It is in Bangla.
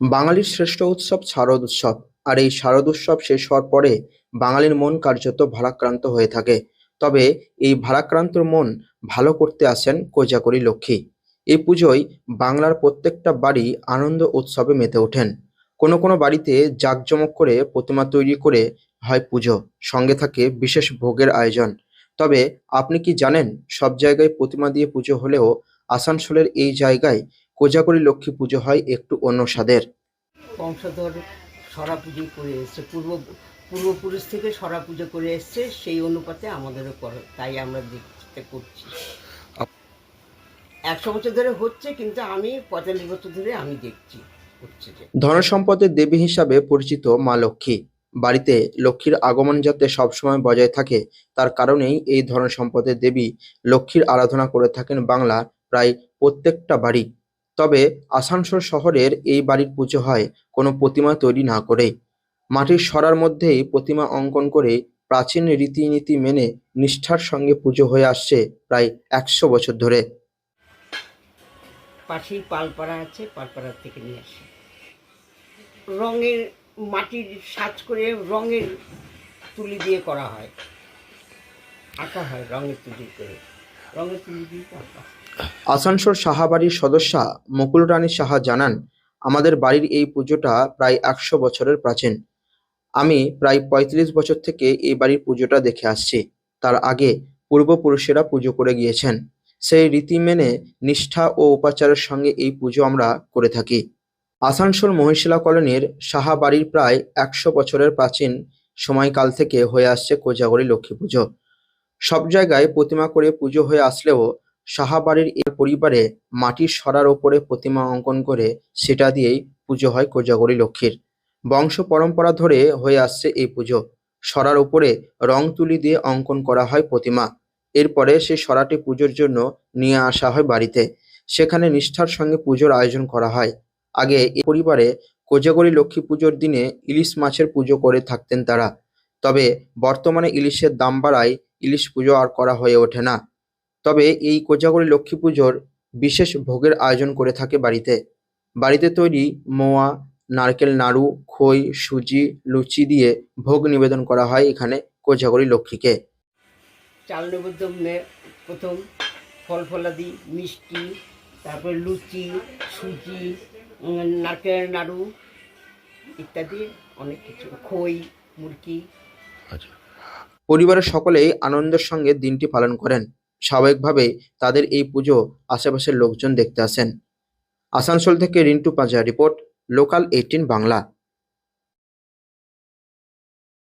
বাঙালির শ্রেষ্ঠ উৎসব শারদ উৎসব। আর এই শারদ উৎসব শেষ হওয়ার পরে বাঙালির মন কার্যত ভারাক্রান্ত হয়ে থাকে। তবে এই ভারাক্রান্ত মন ভালো করতে আসেন কোজাগরী লক্ষ্মী। এই পুজোয় বাংলার প্রত্যেকটা বাড়ি আনন্দ উৎসবে মেতে ওঠেন। কোনো কোনো বাড়িতে জাঁকজমক করে প্রতিমা তৈরি করে হয় পুজো। সঙ্গে থাকে বিশেষ ভোগের আয়োজন। তবে আপনি কি জানেন সব জায়গায় প্রতিমা দিয়ে পুজো হলেও আসানসোলের এই জায়গায় কোজাগরী লক্ষ্মী পুজো হয় একটু অন্য স্বাদের। বংশধর সরা পুজো করে এসছে পূর্ব পূর্বপুরুষ থেকে সরা পুজো করে এসছে সেই অনুপাতে আমাদেরও করে তাই আমরা দেখতে করছি। একশো বছর ধরে হচ্ছে কিন্তু আমি পঁয়তাল্লিশ বছর ধরে আমি দেখছি হচ্ছে যে। ধনসম্পদের দেবী হিসাবে পরিচিত মা লক্ষ্মী। বাড়িতে লক্ষ্মীর আগমন যাতে সবসময় বজায় থাকে তার কারণেই এই ধনসম্পদের দেবী লক্ষ্মীর আরাধনা করে থাকেন বাংলা প্রায় প্রত্যেকটা বাড়ি। তবে আসানসোল শহরের এই বাড়ির পুজো হয় কোনো প্রতিমা তৈরি না করে। মাটির সরার মধ্যেই প্রতিমা অঙ্কন করে প্রাচীন রীতিনীতি মেনে নিষ্ঠার সঙ্গে পুজো হয়ে আসছে প্রায় একশো বছর ধরে। পাশেই পালপাড়া আছে পালপাড়া থেকে নিয়ে আসি। রঙের মাটির সাজ করে রঙের তুলি দিয়ে করা হয়। আঁকা হয় রঙের তুলি করে। রঙের তুলি দিয়ে আঁকা। আসানসোল সাহাবাড়ির সদস্যা মুকুল রানী সাহা জানান, আমাদের বাড়ির এই পুজোটা প্রায় একশো বছরের প্রাচীন। আমি প্রায় পঁয়ত্রিশ বছর থেকে এই বাড়ির পুজোটা দেখে আসছি। তার আগে পূর্বপুরুষেরা পুজো করে গিয়েছেন। সেই রীতি মেনে নিষ্ঠা ও উপাচারের সঙ্গে এই পুজো আমরা করে থাকি। আসানসোল মহিশিলা কলোনির সাহা বাড়ির প্রায় একশো বছরের প্রাচীন সময়কাল থেকে হয়ে আসছে কোজাগরী লক্ষ্মী পুজো। সব জায়গায় প্রতিমা করে পুজো হয়ে আসলেও সাহাবাড়ির এই পরিবারে মাটির সরার ওপরে প্রতিমা অঙ্কন করে সেটা দিয়েই পুজো হয় কোজাগরী লক্ষ্মীর। বংশ পরম্পরা ধরে হয়ে আসছে এই পুজো। সরার ওপরে রং তুলি দিয়ে অঙ্কন করা হয় প্রতিমা। এরপরে সে সরাটি পুজোর জন্য নিয়ে আসা হয় বাড়িতে। সেখানে নিষ্ঠার সঙ্গে পুজোর আয়োজন করা হয়। আগে এই পরিবারে কোজাগরী লক্ষ্মী পুজোর দিনে ইলিশ মাছের পুজো করে থাকতেন তারা। তবে বর্তমানে ইলিশের দাম বাড়ায় ইলিশ পুজো আর করা হয়ে ওঠে না। তবে এই কোজাগরী লক্ষ্মী পুজোর বিশেষ ভোগের আয়োজন করে থাকে বাড়িতে। বাড়িতে তৈরি মোয়া নারকেল নাড়ু খই সুজি লুচি দিয়ে ভোগ নিবেদন করা হয় এখানে কোজাগরী লক্ষ্মীকে। চাল নৈবেদ্য প্রথম ফল ফলাদি মিষ্টি তারপরে লুচি সুজি নারকেল নাড়ু ইত্যাদি অনেক কিছু খই মুরকি আচ্ছা। পরিবারের সকলেই আনন্দের সঙ্গে দিনটি পালন করেন। স্বাভাবিকভাবে তাদের এই পুজো আশেপাশের লোকজন দেখতে আসেন। আসানসোল থেকে Rintu Panja report, local eighteen Bangla.